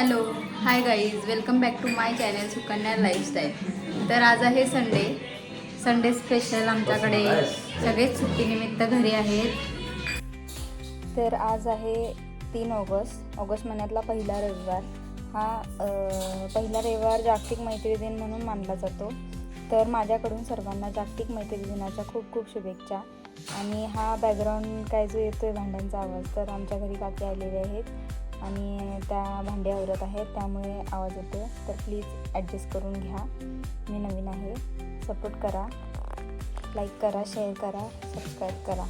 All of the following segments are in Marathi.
Hello hi guys welcome back to my channel Sukanya lifestyle. तर आज आहे संडे संडे स्पेशल आमच्याकडे. सगळेच सुट्टीनिमित्त घरी आहेत. तर आज आहे तीन ऑगस्ट. ऑगस्ट महिन्यातला पहिला रविवार. हा पहिला रविवार जागतिक मैत्री दिन म्हणून मानला जातो. तर माझ्याकडून सर्वांना जागतिक मैत्री दिनाच्या खूप खूप शुभेच्छा. आणि हा बॅकग्राऊंड काय जो येतो आहे भांड्यांचा आवाज तर आमच्या घरी काकी आलेले आहेत. आणि त्या भांडे आवरत आहेत त्यामुळे आवाज येतो तर प्लीज ॲडजस्ट करून घ्या. मी नवीन आहे. सपोर्ट करा. लाईक करा शेअर करा सबस्क्राईब करा.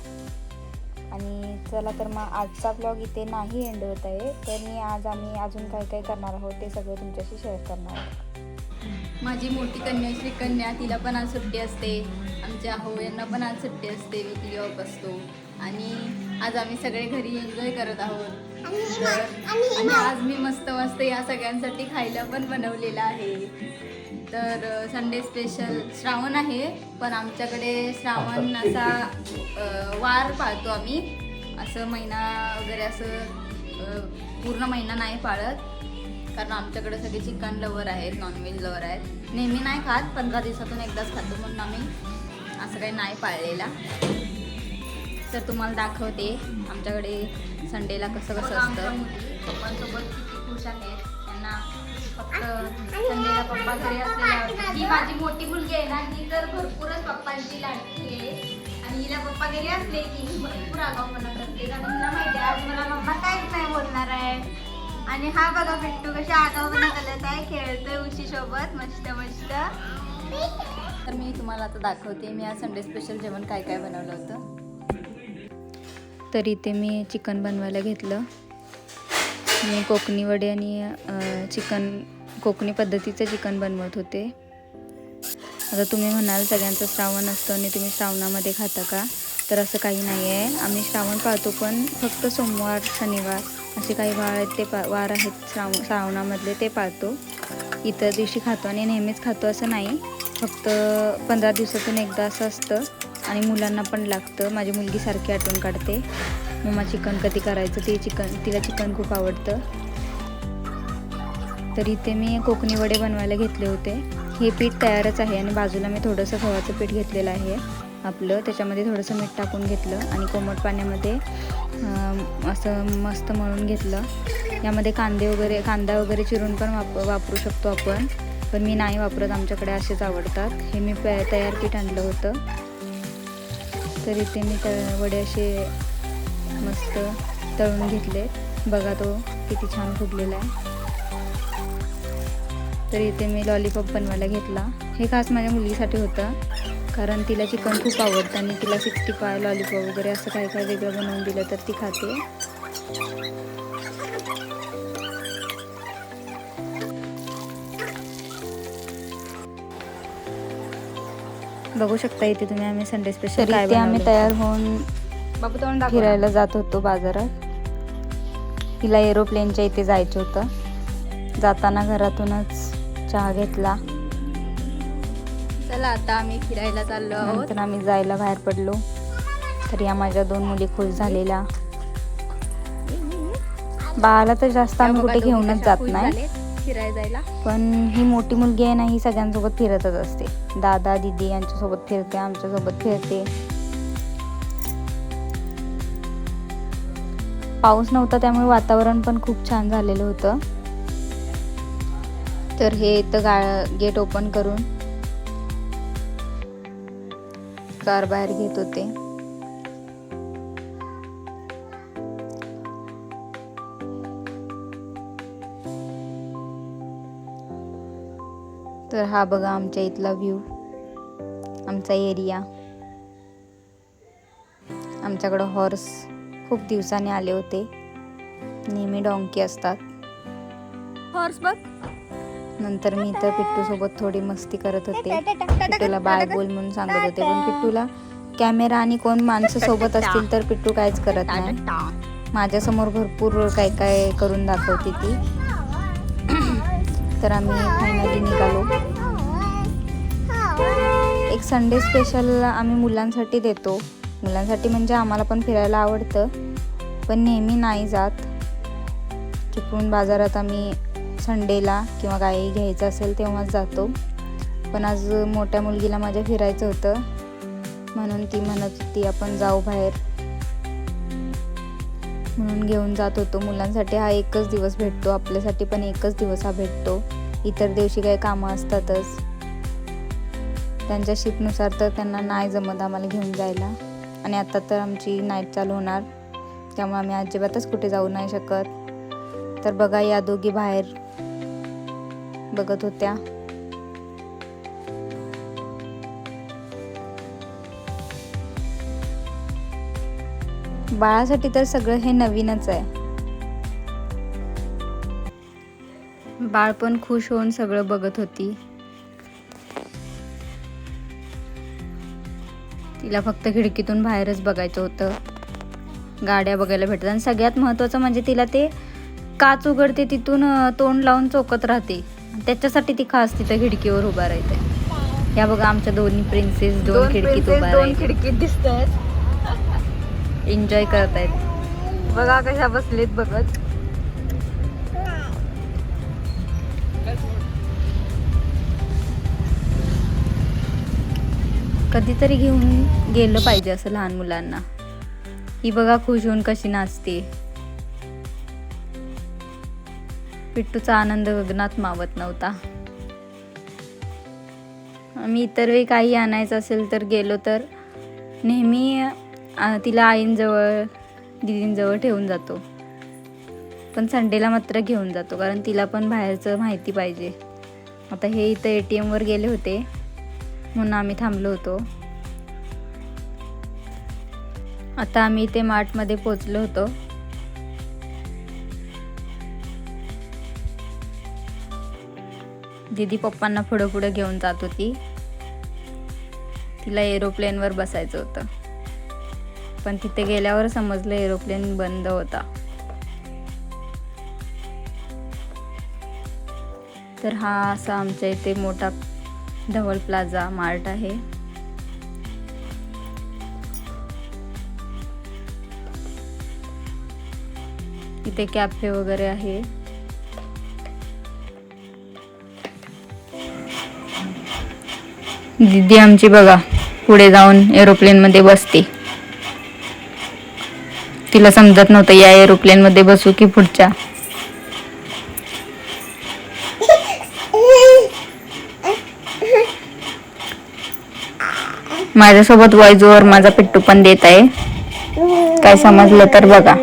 आणि चला तर मग आजचा ब्लॉग इथे नाही एंड होत आहे. तर मी आज आम्ही अजून काय काय करणार आहोत ते सगळं तुमच्याशी शेअर करणार आहोत माझी मोठी कन्या श्री कन्या तिला पण आज सुट्टी असते. आमच्या हो यांना पण आज सुट्टी असते. विकली ऑफ असतो आणि आज आम्ही सगळे घरी एन्जॉय करत आहोत. तर- आणि आज मी मस्त मस्त या सगळ्यांसाठी खायला पण बनवलेलं आहे. तर संडे स्पेशल श्रावण आहे पण आमच्याकडे श्रावण असा वार पाळतो आम्ही. असं महिना वगैरे असं पूर्ण महिना नाही पाळत. कारण आमच्याकडे सगळे चिकन लवर आहेत नॉनव्हेज लवर आहेत. नेहमी नाही खात पंधरा दिवसातून एकदाच खातो म्हणून आम्ही. असं काही नाही पाळलेला. तर तुम्हाला दाखवते आमच्याकडे संडेला कसं कसं असतं. पप्पांसोबत किती खुश आहेत. त्यांना फक्त संडेला पप्पा घरी असलेल्या. ही माझी मोठी मुलगी आहे ना ही तर भरपूरच पप्पांची लाडकी आहे. आणि हिला पप्पा घरी असले की ही भरपूर आगाऊपणा करते. कारण हिला माहिती आहे आज मला पप्पा काहीच नाही बोलणार आहे. आणि हा बघा बिट्टू कशा आगाऊपणा करत आहे खेळतोय उशी सोबत मस्त मस्त. तर मी तुम्हाला आता दाखवते मी आज संडे स्पेशल जेवण काय काय बनवलं होतं. तर इथे मी चिकन बनवायला घेतलं. मी कोकणी वडे आणि चिकन कोकणी पद्धतीचं चिकन बनवत होते. आता तुम्ही म्हणाल सगळ्यांचं श्रावण असतं आणि तुम्ही श्रावणामध्ये खाता का? तर असं काही नाही आहे आम्ही श्रावण पाळतो पण फक्त सोमवार शनिवार असे काही वार आहेत ते पा वार आहेत श्राव श्रावणामधले ते पाळतो. इतर दिवशी खातो आणि नेहमीच खातो असं नाही. फक्त पंधरा दिवसातून एकदा असं असतं. आणि मुलांना पण लागतं. माझी मुलगी सारखी आठवण काढते. मम्मा चिकन कधी करायचं? ते चिकन तिला चिकन खूप आवडतं. तर इथे मी कोकणी वडे बनवायला घेतले होते. हे पीठ तयारच आहे आणि बाजूला मी थोडंसं गव्हाचं पीठ घेतलेलं आहे आपलं. त्याच्यामध्ये थोडंसं मीठ टाकून घेतलं आणि कोमट पाण्यामध्ये असं मस्त मळून घेतलं. यामध्ये कांदे वगैरे कांदा वगैरे चिरून पण वाप वापरू शकतो आपण. पण मी नाही वापरत. आमच्याकडे असेच आवडतात. हे मी तयार पीठ आणलं होतं. तर इथे मी तळ वडे असे मस्त तळून घेतले. बघा तो किती छान फुगलेला आहे. तर इथे मी लॉलीपॉप बनवायला घेतला. हे खास माझ्या मुलीसाठी होतं कारण तिला चिकन खूप आवडतं आणि तिला सिक्स्टी फाय लॉलीपॉप वगैरे असं काय काय वेगळं बनवून दिलं तर ती खाते. बघू शकता इथे तुम्ही आम्ही संडे स्पेशल काय आम्ही तयार होऊन बाबू तोंड फिरायला जात होतो बाजारात. तिला एरोप्लेनच्या इथे जायचं होतं. जाताना घरातूनच चहा घेतला. चला आता आम्ही फिरायला चाललो आहोत. आम्ही जायला बाहेर पडलो. तर या माझ्या दोन मुली खुश झालेल्या. बाळाला तर जास्त आम्ही कुठे घेऊनच जात नाही. फिरायला जायला? पण ही मोठी मुलगी आहे ना ही सगळ्यांसोबत फिरतच असते. दादा दिदी यांच्यासोबत फिरते आमच्यासोबत फिरते पाऊस नव्हता त्यामुळे वातावरण पण खूप छान झालेलं होतं. तर हे इथं गा गेट ओपन करून कार बाहेर घेत होते. तर हा बघा आमच्या इथला व्ह्यू आमचा एरिया आमच्याकडं हॉर्स खूप दिवसांनी आले होते. नेहमी डॉंकी असतात. हॉर्स बघ. नंतर मी तर पिट्टू सोबत थोडी मस्ती करत होते. पिट्टूला बाय बोल म्हणून सांगत होते. पण पिट्टूला कॅमेरा आणि कोण माणसं सोबत असतील तर पिट्टू काहीच करत नाही. माझ्यासमोर भरपूर काय काय करून दाखवते ती. तर आम्ही फायनली निघालो. एक संडे स्पेशल आम्ही मुलांसाठी देतो. मुलांसाठी म्हणजे आम्हाला पण फिरायला आवडतं. पण नेहमी नाही जात. चुकून बाजारात आम्ही संडेला किंवा काही घ्यायचं असेल तेव्हाच जातो. पण आज मोठ्या मुलगीला माझ्या फिरायचं होतं. म्हणून ती म्हणत होती आपण जाऊ बाहेर. म्हणून घेऊन जात होतो. मुलांसाठी हा एकच दिवस भेटतो. आपल्यासाठी पण एकच दिवस हा भेटतो. इतर दिवशी काही कामं असतातच. त्यांच्या शिफ्टनुसार तर त्यांना नाही जमत आम्हाला घेऊन जायला. आणि आता तर आमची नाईट चालू होणार. त्यामुळे आम्ही अजिबातच कुठे जाऊ नाही शकत. तर बघा या दोघी बाहेर. बघत होत्या. बाळासाठी तर सगळं हे नवीनच आहे. बाळ पण खुश होऊन सगळं बघत होती. तिला फक्त खिडकीतून बाहेरच बघायचं होतं. गाड्या बघायला भेटतात. आणि सगळ्यात महत्त्वाचं म्हणजे तिला ते काच उघडते तिथून तोंड लावून चोकत राहते. त्याच्यासाठी ती खास तिथं खिडकीवर उभा राहते. या बघा आमच्या दोन्ही प्रिन्सेस दोन खिडकीत उभा खिडकीत दिसत आहेत एन्जॉय करतायत बघा कशा बसलेत बघत. कधीतरी घेऊन गेलं पाहिजे असं लहान मुलांना. ही बघा खुश होऊन कशी नाचते. पिट्टूचा आनंद गगनात मावत नव्हता. आम्ही इतर वेळी काही आणायचं असेल तर गेलो तर नेहमी तिला आईंजवळ दिदींजवळ ठेवून जातो. पण संडेला मात्र घेऊन जातो कारण तिला पण बाहेरचं माहिती पाहिजे. आता हे इथं ए टी एमवर गेले होते म्हणून आम्ही थांबलो होतो. आता आम्ही इथे मार्टमध्ये पोचलो होतो. दीदी पप्पांना पुढं पुढं घेऊन जात होती. तिला एरोप्लेनवर बसायचं होतं. पण तिथे गेल्यावर समजलं एरोप्लेन बंद होता. तर हा असा आमच्या इथे मोठा धवल प्लाझा मार्ट आहे. इथे कॅफे वगैरे आहे. दीदी आमची बघा पुढे जाऊन एरोप्लेनमध्ये बसते. तिला समजत नव्हतं या एरोप्लेनमध्ये बसू की पुढच्या. माझ्यासोबत वॉइस माझा पिट्टू पण देत आहे. काय समजलं तर बघा.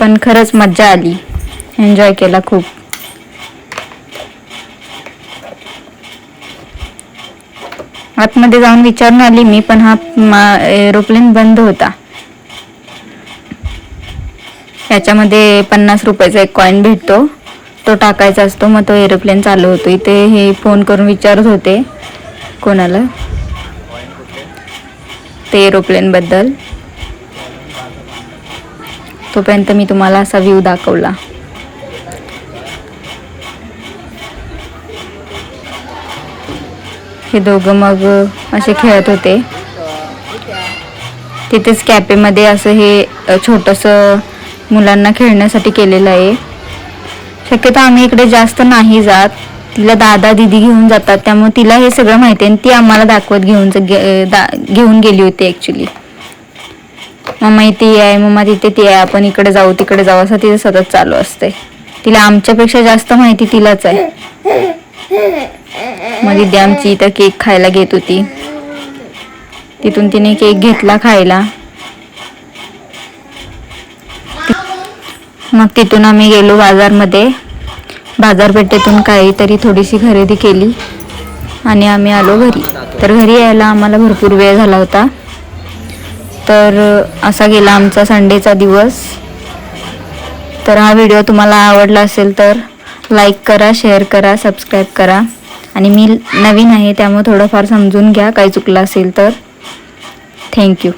पण खरंच मज्जा आली. एन्जॉय केला खूप. आतमध्ये जाऊन विचारून आली मी पण हा एरोप्लेन बंद होता. याच्यामध्ये पन्नास रुपयाचा एक कॉईन भेटतो. तो टाकायचा असतो मग तो एरोप्लेन चालू होतो. इथे हे फोन करून विचारत होते कोणाला. ते एरोप्लेनबद्दल तोपर्यंत मी तुम्हाला असा व्ह्यू दाखवला. हे दोघं मग असे खेळत होते. तिथेच कॅफेमध्ये असं हे छोटंसं मुलांना खेळण्यासाठी केलेलं आहे. शक्यतो आम्ही इकडे जास्त नाही जात. तिला दादा दिदी घेऊन जातात. त्यामुळे तिला हे सगळं माहिती आहे आणि ती आम्हाला दाखवत घेऊन ज- दा- घेऊन गेली होती ॲक्च्युली मम्मा इथे आहे मम्मा तिथे ती आहे आपण इकडे जाऊ तिकडे जाऊ असं तिचं सतत चालू असते तिला आमच्यापेक्षा जास्त माहिती तिलाच आहे. मग दिदी आमची इथं केक खायला घेत होती. तिथून तिने केक घेतला खायला. मग तिथून आम्ही गेलो बाजारमध्ये. बाजारपेठेतून काहीतरी थोडीशी खरेदी केली आणि आम्ही आलो घरी. तर घरी यायला आम्हाला भरपूर वेळ झाला होता. तर असा गेला आमचा संडेचा दिवस. तर हा व्हिडिओ तुम्हाला आवडला असेल तर लाईक करा शेअर करा सबस्क्राईब करा. आणि मी नवीन आहे त्यामुळे थोडंफार समजून घ्या काही चुकलं असेल तर. थँक्यू